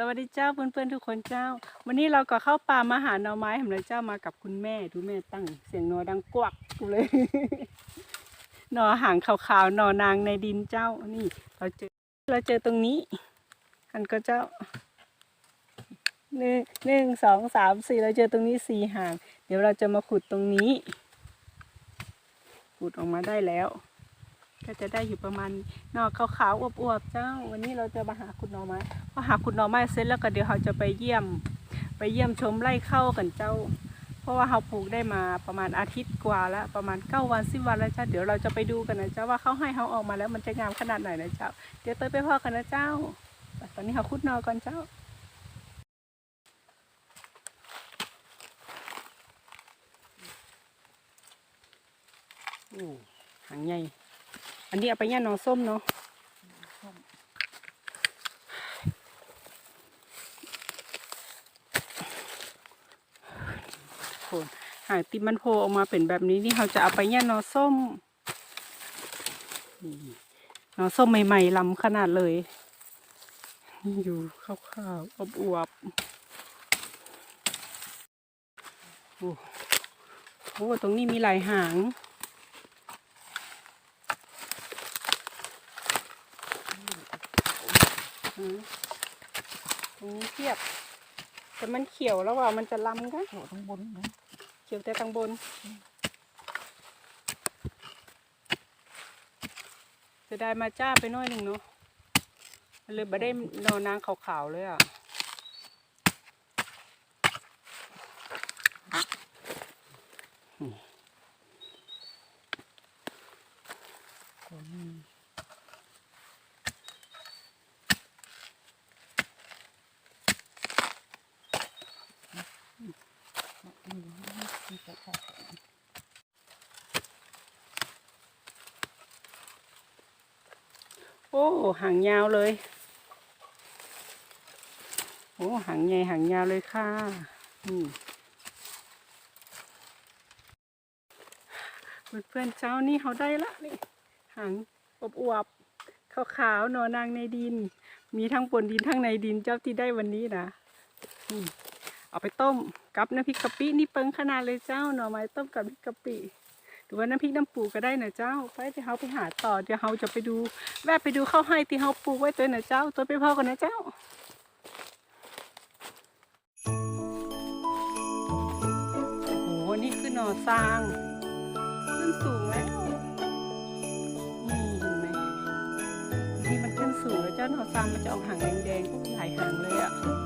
สวัสดีเจ้าเพื่อนๆทุกคนเจ้า วันนี้เราก็เข้าป่ามาหาหน่อไม้เห็นเลยเจ้ามากับคุณแม่ดูแม่ตั้ง เสียงหนอดังกวักกูเลย หนอหางขาวๆหนอนางในดินเจ้านี่ เราเจอเราเจอตรงนี้อันก็เจ้าหนึ่งหนึ่งสองสามสี่เราเจอตรงนี้สี่หาง เดี๋ยวเราจะมาขุดตรงนี้ขุดออกมาได้แล้ว ก็จะได้อยู่ประมาณนอขาวๆอวบๆเจ้า วันนี้เราจะมาหาขุดหน่อไม้พอหาขุดหน่อไม้เสร็จแล้วก็เดี๋ยวเราจะไปเยี่ยม ไปเยี่ยมชมไร่ข้าวกันเจ้า เพราะว่าเราปลูกได้มาประมาณอาทิตย์กว่าแล้วประมาณเก้าวันสิบวันแล้วเจ้าเดี๋ยวเราจะไปดูกันนะเจ้าว่าเขาให้เขาออกมาแล้วมันจะงามขนาดไหนนะเจ้า เดี๋ยวเตยไปพ่อกันนะเจ้าตอนนี้เขาขุดหนอก่อนเจ้าโอ้หางใหญ่ อันนี้เอาไปย่างน้องส้มเนาะโคนหางติมันโผล่ออกมาเป็นแบบนี้นี่เราจะเอาไปย่างน้องส้มน้องส้มใหม่ๆลำขนาดเลย อยู่ข้าวๆอบอวบๆโอ้โหตรงนี้มีหลายหาง อืม ตรงนี้เทียบ แต่มันเขียวแล้วว่ามันจะล้ำกันโถทั้งบนนะเขียวแต่ทางบน จะได้มาจ้าไปหน้อยหนึ่งเนาะมันเลยไม่ได้นอนนางขาวๆเลยอะโถนี่มีแต่ข้าว โอ้หางยาวเลย โอ้หางใหญ่หางยาวเลยค่ะนี่เพื่อนๆเจ้านี่เขาได้ละนี่หางอบอวบๆขาวๆนอนางในดิน มีทั้งบนดินทั้งในดินเจ้าที่ได้วันนี้นะ เอาไปต้มกับน้ำพริกกะปินี่เปิงขนาดเลยเจ้าหน่อไม้ต้มกับพริกกะปิหรือว่าน้ำพริกน้ำปูก็ได้นะเจ้า ไปเดี๋ยวเขาไปหาต่อเดี๋ยวเขาจะไปดู แวะไปดูข้าวให้ที่เขาปลูกไว้ตัวนะเจ้า ตัวไปพ่อกันนะเจ้าโอ้โหนี่คือหน่อสร้างขึ้นสูงแล้วนี่เห็นไหมนี่มันขึ้นสูงแล้วเจ้าหน่อสร้างมันจะออกหางแดงๆหลายหางเลยอะ่ะ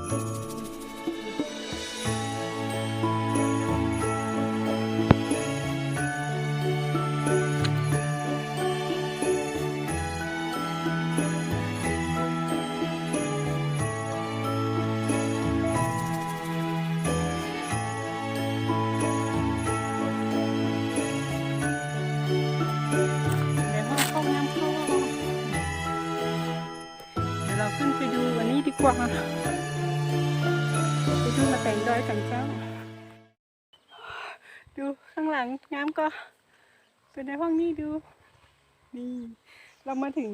อันนี้ดีกว่าไปดูมาแต่งดอยกันเจ้า ดูข้างหลังงามก็เป็นในห้องนี้ดู นี่ เรามาถึง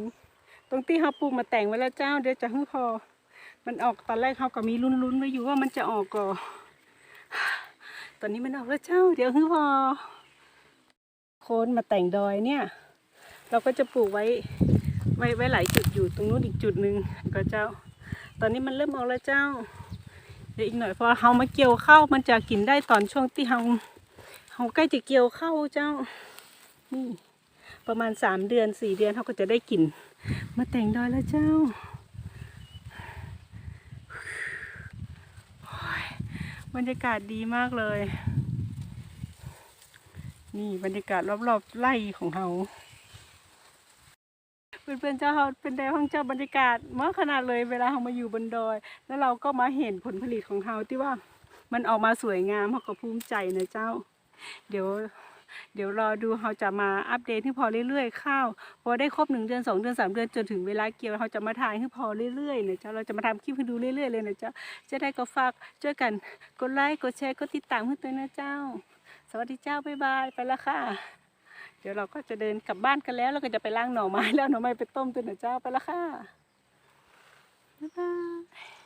ตรงที่เขาปลูกมาแต่งไว้แล้วเจ้า เดี๋ยวจะให้พอ มันออกตอนแรกเขาก็มีลุ้นๆไว้อยู่ว่ามันจะออกก่อนตอนนี้มันออกแล้วเจ้า เดี๋ยวให้พอ โคนมาแต่งดอยเนี่ย เราก็จะปลูกไว้ไว้ไว้หลายจุดอยู่ตรงนู้นอีกจุดหนึ่งก็เจ้า ตอนนี้มันเริ่มออกแล้วเจ้า เดี๋ยวอีกหน่อยพอเฮามาเกี่ยวข้าวมันจะกินได้ตอนช่วงที่เฮาเฮาใกล้จะเกี่ยวข้าวเจ้า นี่ประมาณสามเดือนสี่เดือนเขาก็จะได้กิน มาแต่งดอยแล้วเจ้าบรรยากาศดีมากเลย นี่บรรยากาศรอบๆไร่ของเรา เพื่อนๆเจ้าเป็นได้ห้องเจ้าบรรยากาศเมื่อขนาดเลยเวลาเรามาอยู่บนดอย แล้วเราก็มาเห็นผลผลิตของเราที่ว่ามันออกมาสวยงามเราก็ภูมิใจนะเจ้า เดี๋ยวเดี๋ยวรอดูเราจะมาอัปเดตให้พอเรื่อยๆข้าวพอได้ครบหนึ่งเดือนสองเดือนสามเดือนจนถึงเวลาเกี่ยวเราจะมาถ่ายให้พอเรื่อยๆนะเจ้าเราจะมาทำคลิปให้ดูเรื่อยๆเลยนะเจ้าจะได้ก็ฝากช่วยกันกดไลค์กดแชร์กดติดตามให้ตัวนะเจ้า สวัสดีเจ้าบ๊ายบายไปแล้วค่ะ เดี๋ยวเราก็จะเดินกลับบ้านกันแล้วแล้วก็จะไปล้างหน่อไม้แล้วหน่อไม้ไปต้มตัวหน่อเจ้าไปแล้วค่ะบ๊ายบาย